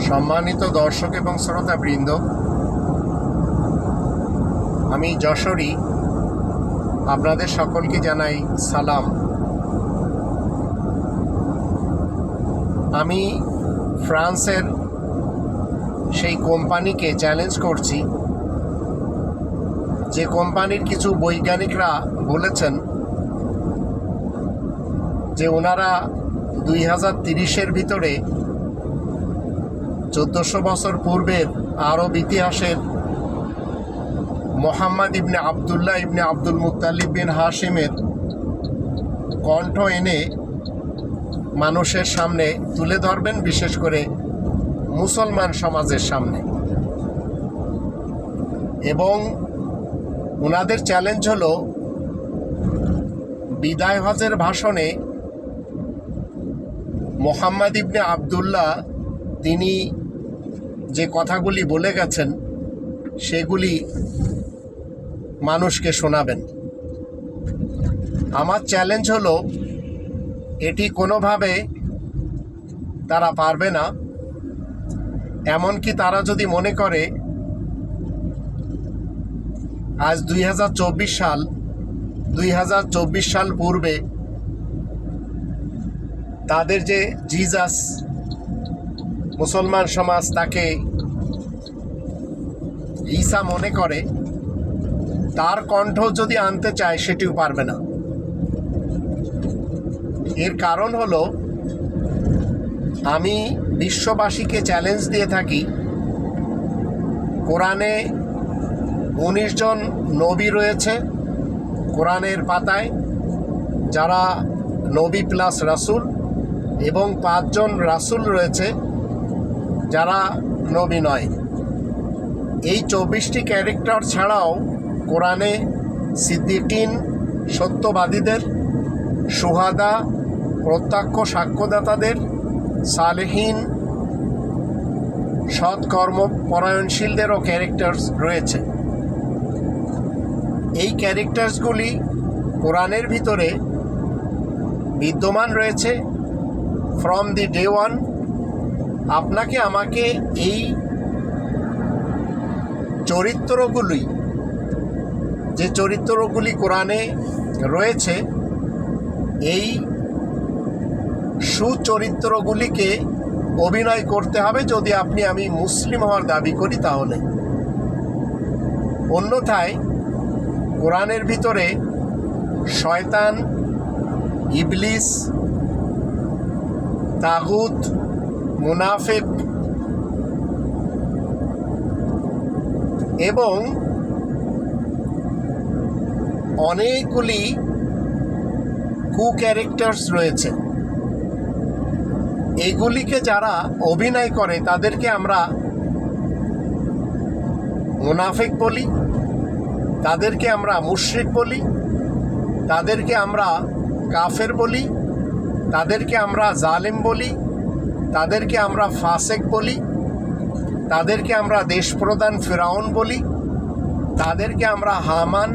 সম্মানিত দর্শক এবং শ্রোতাবৃন্দ, আমি যশোরী। আপনাদের সকলকে জানাই সালাম। আমি ফ্রান্সের সেই কোম্পানিকে চ্যালেঞ্জ করছি। যে কোম্পানির কিছু বৈজ্ঞানিকরা বলেছেন যে ওনারা দুই হাজার তিরিশের ভিতরে চোদ্দোশো বছর পূর্বের আরব ইতিহাসের মোহাম্মদ ইবনে আবদুল্লাহ ইবনে আব্দুল মুতালিব বিন হাশিমের কণ্ঠ এনে মানুষের সামনে তুলে ধরবেন, বিশেষ করে মুসলমান সমাজের সামনে। এবং ওনাদের চ্যালেঞ্জ হলো বিদায় হজের ভাষণে মোহাম্মদ ইবনে আবদুল্লাহ তিনি যে কথাগুলি বলে গেছেন, সেগুলি মানুষকে শোনাবেন। আমার চ্যালেঞ্জ হলো, এটি কোনোভাবে তারা পারবে না, এমনকি তারা যদি মনে করে, আজ দুই হাজার চব্বিশ সাল, দুই হাজার চব্বিশ সাল পূর্বে তাদের যে জিজাস মুসলমান সমাজ তাকে ঈসা মনে করে, তার কণ্ঠ যদি আনতে চায়, সেটিও পারবে না। এর কারণ হলো, আমি বিশ্ববাসীকে চ্যালেঞ্জ দিয়ে থাকি, কোরআনে উনিশ জন নবী রয়েছে, কোরআনের পাতায়, যারা নবী প্লাস রাসুল এবং পাঁচজন রাসুল রয়েছে যারা নবী নয়। এই চব্বিশটি ক্যারেক্টার ছাড়াও কোরআনে সিদ্দিকিন সত্যবাদীদের, সুহাদা, প্রত্যক্ষ সাক্ষ্যদাতাদের, সালেহীন, সৎকর্ম পরায়ণশীলদেরও ক্যারেক্টার্স রয়েছে। এই ক্যারেক্টার্সগুলি কোরআনের ভিতরে বিদ্যমান রয়েছে। ফ্রম দি ডে ওয়ান আপনাকে আমাকে এই চরিত্রগুলি, যে চরিত্রগুলি কোরআনে রয়েছে, এই সুচরিত্রগুলিকে অভিনয় করতে হবে যদি আপনি, আমি মুসলিম হওয়ার দাবি করি তাহলে। অন্যথায় কোরআনের ভিতরে শয়তান, ইবলিস, তাগুত মুনাফেক। এবং অনেকগুলি কু ক্যারেক্টার্স রয়েছে। এগুলিকে যারা অভিনয় করে, তাদেরকে আমরা মুনাফেক বলি, তাদেরকে আমরা মুশরিক বলি, তাদেরকে আমরা কাফের বলি, তাদেরকে আমরা জালেম বলি তাদেরকে আমরা ফাসেক বলি, তাদেরকে আমরা দেশপ্রধান ফেরাউন বলি, তাদেরকে আমরা হামান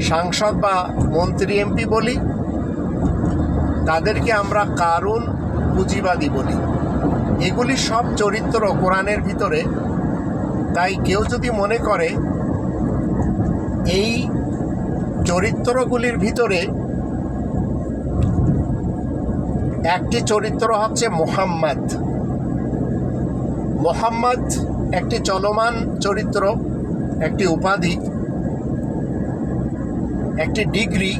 সাংসদ বা মন্ত্রী এমপি বলি, তাদেরকে আমরা কারুন পুঁজিবাদী বলি। এগুলি সব চরিত্র কোরআনের ভিতরে। তাই কেউ যদি মনে করে, এই চরিত্রগুলির ভিতরে একটি চরিত্র হচ্ছে মোহাম্মদ। মোহাম্মদ একটি চলমান চরিত্র, একটি উপাধি, একটি ডিগ্রি,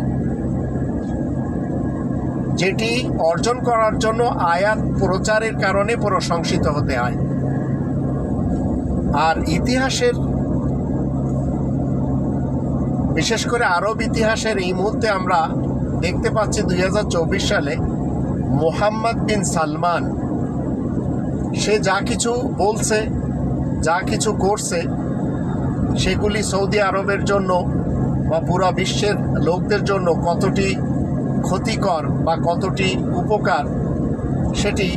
যেটি অর্জন করার জন্য আয়াত প্রচারের কারণে প্রশংসিত হতে হয়। আর ইতিহাসের, বিশেষ করে আরব ইতিহাসের এই মুহূর্তে আমরা দেখতে পাচ্ছি দুই হাজার চব্বিশ সালে মোহাম্মদ বিন সালমান। সে যা কিছু বলছে, যা কিছু করছে, সেগুলি সৌদি আরবের জন্য বা পুরো বিশ্বের লোকদের জন্য কতটি ক্ষতিকর বা কতটি উপকার, সেটি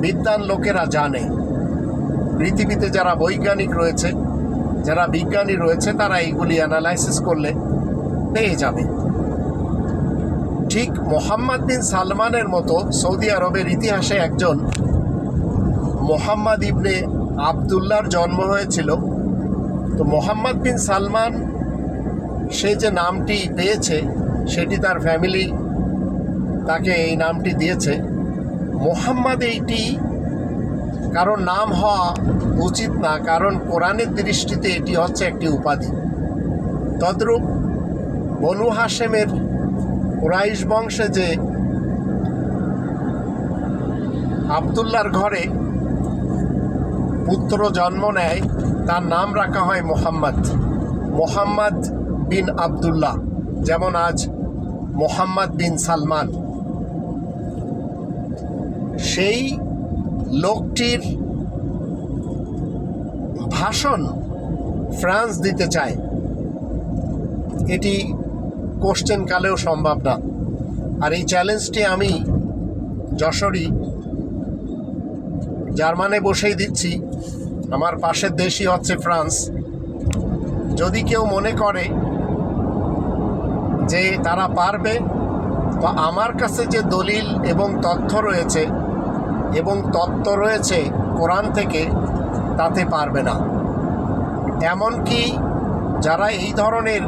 বিদ্যান লোকেরা জানে। পৃথিবীতে যারা বৈজ্ঞানিক রয়েছে, যারা বিজ্ঞানী রয়েছে, তারা এইগুলি অ্যানালাইসিস করলে পেয়ে যাবে। ঠিক মোহাম্মদ বিন সালমানের মতো সৌদি আরবের ইতিহাসে একজন মোহাম্মদ ইবনে আবদুল্লার জন্ম হয়েছিল। তো মোহাম্মদ বিন সালমান, সে যে নামটি পেয়েছে, সেটি তার ফ্যামিলি তাকে এই নামটি দিয়েছে। মোহাম্মদ এইটি কারণ নাম হওয়া উচিত না, কারণ কোরআনের দৃষ্টিতে এটি হচ্ছে একটি উপাধি। তদ্রূপ বনু হাসেমের কুরাইশ বংশে যে আবদুল্লার ঘরে পুত্র জন্ম নেয়, তার নাম রাখা হয় মোহাম্মদ। মোহাম্মদ বিন আবদুল্লাহ, যেমন আজ মোহাম্মদ বিন সালমান। সেই লোকটির ভাষণ ফ্রান্স দিতে চায়। এটি কোশ্চেন কালেও সম্ভব না। আর এই চ্যালেঞ্জটি আমি যশোরই জার্মানে বসেই দিচ্ছি। আমার পাশের দেশই হচ্ছে ফ্রান্স। যদি কেউ মনে করে যে তারা পারবে তো আমার কাছে যে দলিল এবং তথ্য রয়েছে, এবং তত্ত্ব রয়েছে কোরআন থেকে, তাতে পারবে না। এমনকি যারা এই ধরনের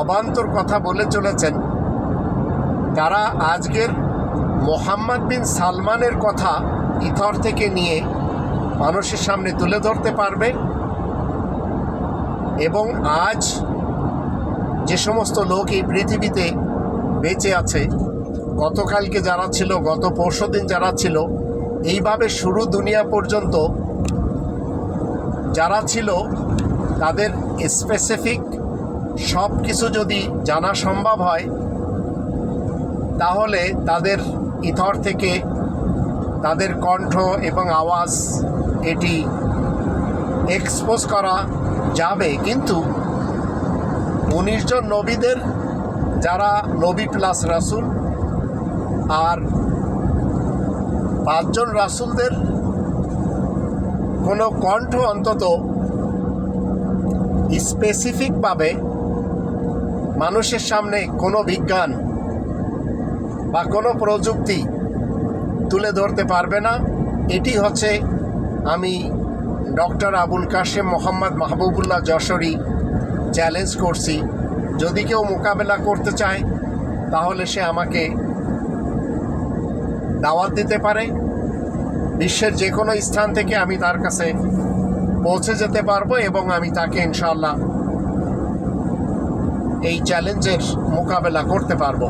অবান্তর কথা বলে চলেছেন। তারা আজকের মোহাম্মদ বিন সালমানের কথা ইথর থেকে নিয়ে মানুষের সামনে তুলে ধরতে পারবে এবং আজ যে সমস্ত লোক এই পৃথিবীতে বেঁচে আছে, গতকালকে যারা ছিল, গত পরশু দিন যারা ছিল, এইভাবে শুরু দুনিয়া পর্যন্ত যারা ছিল, তাদের স্পেসিফিক সব কিছু যদি জানা সম্ভব হয়, তাহলে তাদের ইথর থেকে তাদের কণ্ঠ এবং আওয়াজ এটি এক্সপোজ করা যাবে। কিন্তু উনিশজন নবীদের, যারা নবী প্লাস রাসুল আর পাঁচজন রাসুলদের, কোনো কণ্ঠ অন্তত স্পেসিফিকভাবে মানুষের সামনে কোনো বিজ্ঞান বা কোনো প্রযুক্তি তুলে ধরতে পারবে না। এটি হচ্ছে আমি ডক্টর আবুল কাশেম মোহাম্মদ মাহবুবুল্লাহ যশোরী চ্যালেঞ্জ করছি। যদি কেউ মোকাবেলা করতে চায়, তাহলে সে আমাকে দাওয়াত দিতে পারে। বিশ্বের যে কোনো স্থান থেকে আমি তার কাছে পৌঁছে যেতে পারব এবং আমি তাকে ইনশাল্লাহ এই চ্যালেঞ্জের মোকাবেলা করতে পারব।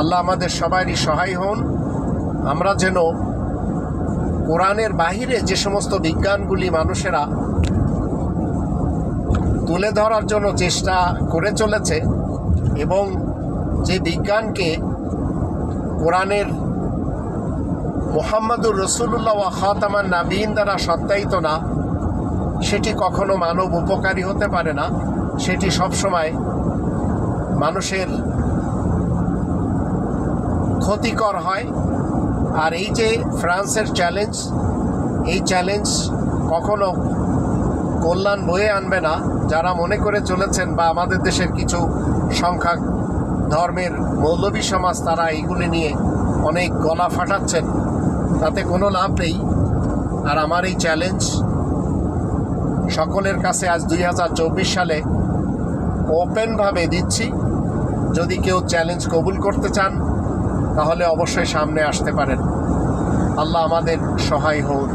আল্লাহ আমাদের সবারই সহায় হন। আমরা যেন কোরআনের বাহিরে যে সমস্ত বিজ্ঞানগুলি মানুষেরা তুলে ধরার জন্য চেষ্টা করে চলেছে এবং যে বিজ্ঞানকে কোরআনের মোহাম্মদুর রসুল্লাহ ওয়া খাতামান নাবিন দ্বারা সত্যায়িত না, সেটি কখনো মানব উপকারী হতে পারে না। সেটি সবসময় মানুষের ক্ষতিকর হয়। আর এই যে ফ্রান্সের চ্যালেঞ্জ এই চ্যালেঞ্জ কখনো কল্যাণ বয়ে আনবে না। যারা মনে করে চলেছেন বা আমাদের দেশের কিছু সংখ্যা ধর্মের মৌলবী সমাজ, তারা এইগুলি নিয়ে অনেক গলা ফাটাচ্ছেন। তাতে কোনো লাভ নেই। আর আমার এই চ্যালেঞ্জ সকলের কাছে আজ দুই হাজার চব্বিশ সালে ওপেনভাবে দিচ্ছি। যদি কেউ চ্যালেঞ্জ কবুল করতে চান, তাহলে অবশ্যই সামনে আসতে পারেন। আল্লাহ আমাদের সহায় হন